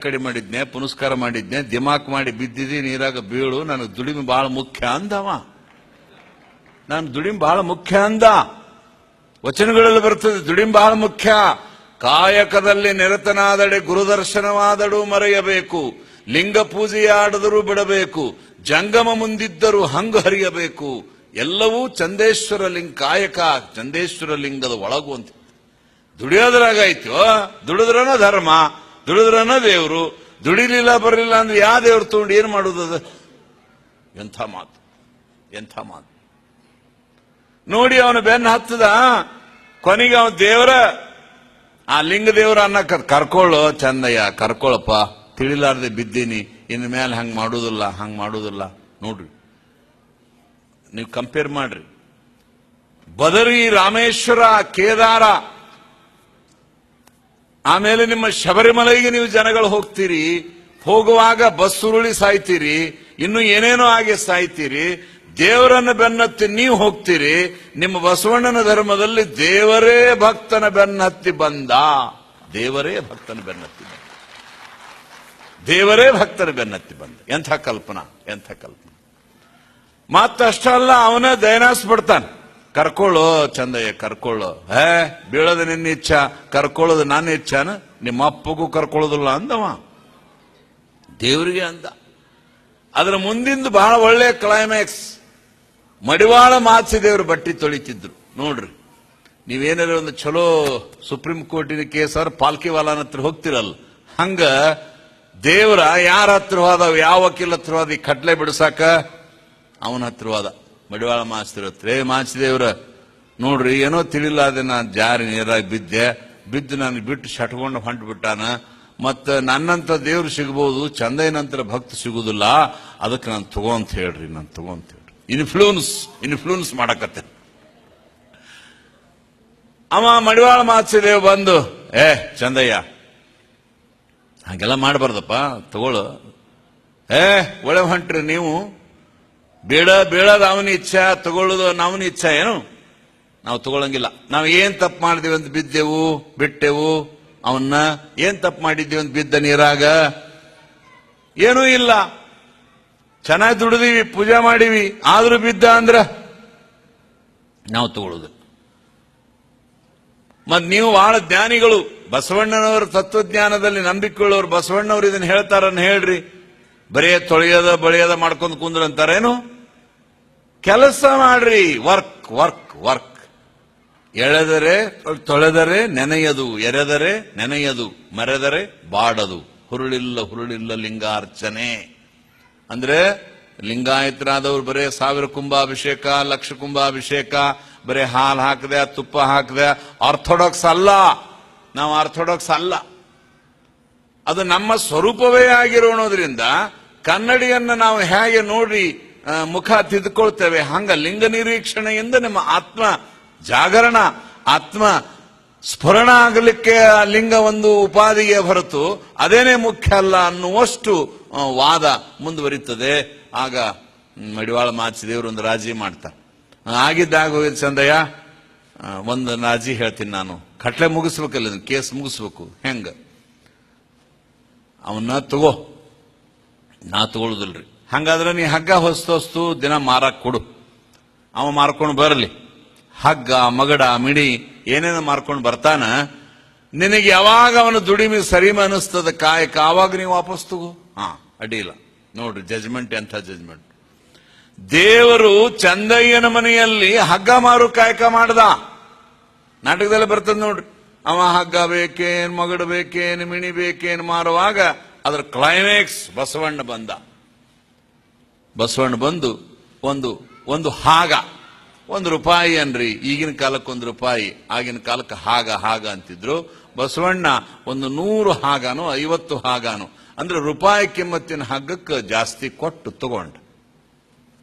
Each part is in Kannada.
ಕಡೆ ಮಾಡಿದ್ನೆ, ಪುನಸ್ಕಾರ ಮಾಡಿದ್ನೆ, ದಿಮಾಕ್ ಮಾಡಿ ಬಿದ್ದಿದ್ದಿ ನೀರಾಗ ಬೀಳು ನನಗೆ ದುಡಿಮೆ ಬಹಳ ಮುಖ್ಯ ಅಂದವ. ನಾನು ದುಡಿಮೆ ಬಹಳ ಮುಖ್ಯ ಅಂದ. ವಚನಗಳಲ್ಲಿ ಬರ್ತದೆ, ದುಡಿಮೆ ಬಹಳ ಮುಖ್ಯ. ಕಾಯಕದಲ್ಲಿ ನಿರತನಾದಡೆ, ಗುರುದರ್ಶನವಾದಡು ಮರೆಯಬೇಕು. ಲಿಂಗ ಪೂಜೆಯಾಡದರೂ ಬಿಡಬೇಕು. ಜಂಗಮ ಮುಂದಿದ್ದರೂ ಹಂಗು ಹರಿಯಬೇಕು. ಎಲ್ಲವೂ ಚಂದೇಶ್ವರ ಲಿಂಗ, ಕಾಯಕ ಚಂದೇಶ್ವರ ಲಿಂಗದ ಒಳಗು ಅಂತ. ದುಡಿಯೋದ್ರಾಗಾಯ್ತು ದುಡಿದ್ರನ ಧರ್ಮ. ದುಡಿದ್ರನ ದೇವರು, ದುಡಿಲಿಲ್ಲ, ಬರಲಿಲ್ಲ ಅಂದ್ರೆ ಯಾವ ದೇವ್ರು ತಗೊಂಡು ಏನ್ ಮಾಡುದು ಅದು? ಎಂಥ ಮಾತು ಎಂಥ ಮಾತು. ನೋಡಿ ಅವನು ಬೆನ್ನ ಹತ್ತದ. ಕೊನೆಗೆ ಅವನ, ದೇವರ, ಆ ಲಿಂಗ ದೇವರ ಅನ್ನ ಕರ್ಕೊಳ್ಳೋ ಚಂದಯ್ಯ ಕರ್ಕೊಳ್ಳಪ್ಪ ತಿಳಿಲಾರ್ದೆ ಬಿದ್ದೀನಿ, ಇನ್ನು ಮೇಲೆ ಹಂಗೆ ಮಾಡೋದಿಲ್ಲ, ಹಂಗೆ ಮಾಡುದಿಲ್ಲ. ನೋಡ್ರಿ, ನೀವು ಕಂಪೇರ್ ಮಾಡ್ರಿ. ಬದರಿ ರಾಮೇಶ್ವರ, ಕೇದಾರ ಆಮೇಲೆ ನಿಮ್ಮ ಶಬರಿಮಲೆಗೆ ನೀವು ಜನಗಳು ಹೋಗ್ತೀರಿ, ಹೋಗುವಾಗ ಬಸ್ಸುರುಳಿ ಸಾಯ್ತೀರಿ, ಇನ್ನು ಏನೇನೋ ಆಗಿ ಸಾಯ್ತೀರಿ, ದೇವರನ್ನ ಬೆನ್ನತ್ತಿ ನೀವು ಹೋಗ್ತೀರಿ, ನಿಮ್ಮ ಬಸವಣ್ಣನ ಧರ್ಮದಲ್ಲಿ ದೇವರೇ ಭಕ್ತನ ಬೆನ್ನತ್ತಿ ಬಂದ. ದೇವರೇ ಭಕ್ತನ ಬೆನ್ನತ್ತಿ ಬಂದ. ದೇವರೇ ಭಕ್ತನ ಬೆನ್ನತ್ತಿ ಬಂದ. ಎಂಥ ಕಲ್ಪನಾ ಎಂಥ ಕಲ್ಪನಾ. ಮತ್ತಷ್ಟಲ್ಲ ಅವನ ದಯನಾಸ್ ಬಿಡ್ತಾನೆ ಕರ್ಕೊಳ್ಳು ಚಂದಯ್ಯ, ಕರ್ಕೊಳ್ಳು. ಹೇ, ಬೀಳೋದು ನಿನ್ನ ಇಚ್ಛ, ಕರ್ಕೊಳ್ಳೋದು ನನ್ನ ಇಚ್ಛಾನ, ನಿಮ್ಮ ಅಪ್ಪಗೂ ಕರ್ಕೊಳ್ಳೋದಿಲ್ಲ ಅಂದವ. ದೇವರಿಗೆ ಅಂದ. ಅದರ ಮುಂದಿಂದು ಬಹಳ ಒಳ್ಳೆ ಕ್ಲೈಮ್ಯಾಕ್ಸ್ ಮಡಿವಾಳ ಮಾತ್ಸಿ ದೇವರು ಬಟ್ಟಿ ತೊಳಿತಿದ್ರು. ನೋಡ್ರಿ ನೀವೇನಾರ ಒಂದು ಚಲೋ ಸುಪ್ರೀಂ ಕೋರ್ಟಿನ ಕೇಸರ್ ಪಾಲ್ಕಿವಾಲನ ಹತ್ರ ಹೋಗ್ತಿರಲ್ಲ. ಹಂಗ ದೇವ್ರ ಯಾರ ಹತ್ರ ಹೋದವ್ ಯಾವ ವಕೀಲ ಹತ್ರವಾದ ಈ ಕಟ್ಲೆ ಬಿಡ್ಸಾಕ ಅವನ ಹತ್ರ ಹೋದ. ಮಡಿವಾಳ ಮಾಸ್ತರ ತ್ರೇ ಮಾಸಿದೇವ್ರ ನೋಡ್ರಿ, ಏನೋ ತಿಳಿಲ್ಲ ಅದನ್ನ ನಾನು ಜಾರಿ ನೀರಾಗಿ ಬಿದ್ದೆ. ಬಿದ್ದು ನಾನು ಬಿಟ್ಟು ಶಟ್ಕೊಂಡು ಹೊಂಟು ಬಿಟ್ಟಾನ ಮತ್ತ ನನ್ನಂತ ದೇವ್ರು ಸಿಗ್ಬೋದು ಚಂದೈನಂತರ ಭಕ್ತ ಸಿಗುದಿಲ್ಲ ಅದಕ್ಕೆ ನಾನು ತಗೋ ಅಂತ ಹೇಳ್ರಿ, ನಾನು ತಗೋ ಅಂತ ಹೇಳ್ರಿ. ಇನ್ಫ್ಲೂನ್ಸ್ ಇನ್ಫ್ಲೂನ್ಸ್ ಮಾಡಕತ್ತೆ. ಅವ ಮಡಿವಾಳ ಮಾತ್ಸಿದೇವ್ ಬಂದು, ಏ, ಚಂದಯ್ಯ, ಹಾಗೆಲ್ಲ ಮಾಡಬಾರ್ದಪ್ಪ ತಗೊಳ್ಳು ಏ, ಒಳ್ಳೆ ಹೊಂಟ್ರಿ ನೀವು. ಬೇಡ, ಬೇಡದ ಅವನ ಇಚ್ಛೆ, ತಗೊಳ್ಳೋದು ನವನ ಇಚ್ಛೆ ಏನು? ನಾವು ತಗೊಳ್ಳಂಗಿಲ್ಲ. ನಾವು ಏನ್ ತಪ್ಪು ಮಾಡಿದೀವಿ ಅಂತ ಬಿದ್ದೆವು, ಬಿಟ್ಟೆವು, ಅವನ್ನ ಏನ್ ತಪ್ಪು ಮಾಡಿದ್ದೀವಿ ಅಂತ ಬಿದ್ದ ನೀರಾಗ? ಏನೂ ಇಲ್ಲ. ಚೆನ್ನಾಗಿ ದುಡಿದೀವಿ, ಪೂಜೆ ಮಾಡೀವಿ, ಆದ್ರೂ ಬಿದ್ದ ಅಂದ್ರ ನಾವು ತಗೊಳ್ಳೋದು. ಮತ್ ನೀವು ಬಹಳ ಜ್ಞಾನಿಗಳು. ಬಸವಣ್ಣನವರ ತತ್ವಜ್ಞಾನದಲ್ಲಿ ನಂಬಿಕೊಳ್ಳೋರು ಬಸವಣ್ಣವ್ರು ಇದನ್ನ ಹೇಳ್ತಾರನ್ನ ಹೇಳ್ರಿ. ಬರೇ ತೊಳೆಯದ, ಬಳಿಯದ ಮಾಡ್ಕೊಂಡು ಕುಂದ್ರ ಅಂತಾರೇನು? ಕೆಲಸ ಮಾಡ್ರಿ, ವರ್ಕ್ ವರ್ಕ್ ವರ್ಕ್. ಎಳೆದರೆ, ತೊಳೆದರೆ ನೆನೆಯದು, ಎರೆದರೆ ನೆನೆಯದು, ಮರೆದರೆ ಬಾಡದು. ಹುರುಳಿಲ್ಲ ಹುರುಳಿಲ್ಲ ಲಿಂಗಾರ್ಚನೆ. ಅಂದ್ರೆ ಲಿಂಗಾಯತರಾದವ್ರು ಬರೇ ಸಾವಿರ ಕುಂಭಾಭಿಷೇಕ, ಲಕ್ಷ ಕುಂಭಾಭಿಷೇಕ, ಬರೇ ಹಾಲು ಹಾಕದೆ, ತುಪ್ಪ ಹಾಕದೆ. ಆರ್ಥೋಡಾಕ್ಸ್ ಅಲ್ಲ. ನಾವು ಆರ್ಥೋಡಾಕ್ಸ್ ಅಲ್ಲ. ಅದು ನಮ್ಮ ಸ್ವರೂಪವೇ ಆಗಿರೋಣದ್ರಿಂದ ಕನ್ನಡಿಯನ್ನ ನಾವು ಹೇಗೆ ನೋಡಿ ಮುಖ ತಿದ್ದುಕೊಳ್ತೇವೆ, ಹಂಗ ಲಿಂಗ ನಿರೀಕ್ಷಣೆಯಿಂದ ನಮ್ಮ ಆತ್ಮ ಜಾಗರಣ, ಆತ್ಮ ಸ್ಫುರಣ ಆಗಲಿಕ್ಕೆ ಆ ಲಿಂಗ ಒಂದು ಉಪಾಧಿಗೆ ಹೊರತು ಅದೇನೇ ಮುಖ್ಯ ಅಲ್ಲ ಅನ್ನುವಷ್ಟು ವಾದ ಮುಂದುವರಿತದೆ. ಆಗ ಮಡಿವಾಳ ಮಾಚಿ ಒಂದು ರಾಜಿ ಮಾಡ್ತಾರೆ ಆಗಿದ್ದಾಗ ಹೋಗಿದ್ ಚಂದಯ್ಯ ಒಂದು ರಾಜಿ ಹೇಳ್ತೀನಿ ನಾನು. ಕಟ್ಲೆ ಮುಗಿಸ್ಬೇಕಲ್ಲ, ಕೇಸ್ ಮುಗಿಸ್ಬೇಕು, ಹೆಂಗ? ಅವನ್ನ ತಗೋ. ನಾ ತಗೊಳುದಿಲ್ರಿ. ಹಂಗಾದ್ರೆ ನೀ ಹಗ್ಗ ಹೊಸ್ತು ಹೊಸ್ತು ದಿನ ಮಾರಕ್ ಕೊಡು. ಅವ ಮಾರ್ಕೊಂಡು ಬರಲಿ. ಹಗ್ಗ, ಮಗಡ, ಮಿಡಿ ಏನೇನು ಮಾರ್ಕೊಂಡು ಬರ್ತಾನ, ನಿನಗೆ ಯಾವಾಗ ಅವನ ದುಡಿಮೆ ಸರಿಮ ಅನಿಸ್ತದ ಕಾಯಕ ಆವಾಗ ನೀವು ವಾಪಸ್ ತಗೋ. ಹಾ ಅಡ್ಡಿಲ್ಲ ನೋಡ್ರಿ ಜಜ್ಮೆಂಟ್ ಎಂಥ ಜಜ್ಮೆಂಟ್ ದೇವರು ಚಂದಯ್ಯನ ಮನೆಯಲ್ಲಿ ಹಗ್ಗ ಮಾರು ಕಾಯಕ ಮಾಡ್ದ. ನಾಟಕದಲ್ಲಿ ಬರ್ತದೆ ನೋಡ್ರಿ. ಅವ ಹಗ್ಗ ಬೇಕೇನ್, ಮಗಡ ಬೇಕೇನ್ ಮಿಣಿ ಬೇಕೇನ್ ಮಾರುವಾಗ ಅದರ ಕ್ಲೈಮ್ಯಾಕ್ಸ್ ಬಸವಣ್ಣ ಬಂದ. ಬಸವಣ್ಣ ಬಂದು ಒಂದು ಒಂದು ಹಾಗ. ಒಂದು ರೂಪಾಯಿ ಅನ್ರಿ. ಈಗಿನ ಕಾಲಕ್ಕೆ ಒಂದು ರೂಪಾಯಿ, ಆಗಿನ ಕಾಲಕ್ಕೆ ಹಾಗ ಹಾಗ ಅಂತಿದ್ರು. ಬಸವಣ್ಣ ಒಂದು ನೂರು ಹಾಗಾನು, ಐವತ್ತು ಹಾಗಾನು, ಅಂದ್ರೆ ರೂಪಾಯಿ ಕಿಮ್ಮತ್ತಿನ ಹಗ್ಗಕ್ಕೆ ಜಾಸ್ತಿ ಕೊಟ್ಟು ತಗೊಂಡ.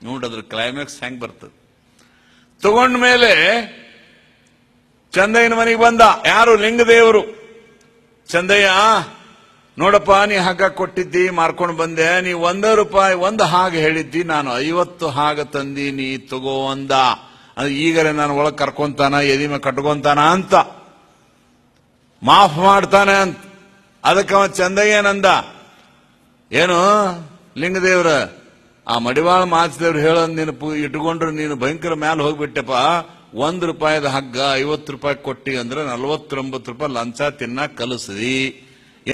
ನೋಡದ್ರ ಕ್ಲೈಮ್ಯಾಕ್ಸ್ ಹೆಂಗ್ ಬರ್ತದೆ. ತಗೊಂಡ ಮೇಲೆ ಚಂದಯ್ಯನ ಮನೆಗೆ ಬಂದ. ಯಾರು? ಲಿಂಗದೇವರು. ಚಂದಯ್ಯ ನೋಡಪ್ಪ, ನೀ ಹಗ್ಗ ಕೊಟ್ಟಿದ್ದಿ, ಮಾರ್ಕೊಂಡು ಬಂದೆ. ನೀ ಒಂದೇ ರೂಪಾಯಿ, ಒಂದು ಹಾಗ ಹೇಳಿದ್ದಿ. ನಾನು ಐವತ್ತು ಹಾಗ ತಂದಿ, ನೀ ತಗೋ ಅಂದ. ಅದು ಈಗಲೇ ನಾನು ಒಳಗೆ ಕರ್ಕೊಂತಾನ ಎದಿಮೆ ಕಟ್ಕೊಂತಾನ ಅಂತ. ಮಾಫ್ ಮಾಡ್ತಾನೆ ಅಂತ. ಅದಕ್ಕೆ ಅವ ಏನಂದ? ಏನು, ಲಿಂಗದೇವ್ರ, ಆ ಮಡಿವಾಳ ಮಾಚದೇವ್ರು ಹೇಳೋದು ನೀನು ಇಟ್ಕೊಂಡ್ರೆ ನೀನು ಭಯಂಕರ ಮ್ಯಾಲ ಹೋಗ್ಬಿಟ್ಟೆಪ್ಪ. ಒಂದು ರೂಪಾಯಿದ ಹಗ್ಗ ಐವತ್ತು ರೂಪಾಯಿ ಕೊಟ್ಟಿ ಅಂದ್ರೆ ನಲ್ವತ್ತೊಂಬತ್ತು ರೂಪಾಯಿ ಲಂಚ ತಿನ್ನ ಕಲಿಸಿದಿ.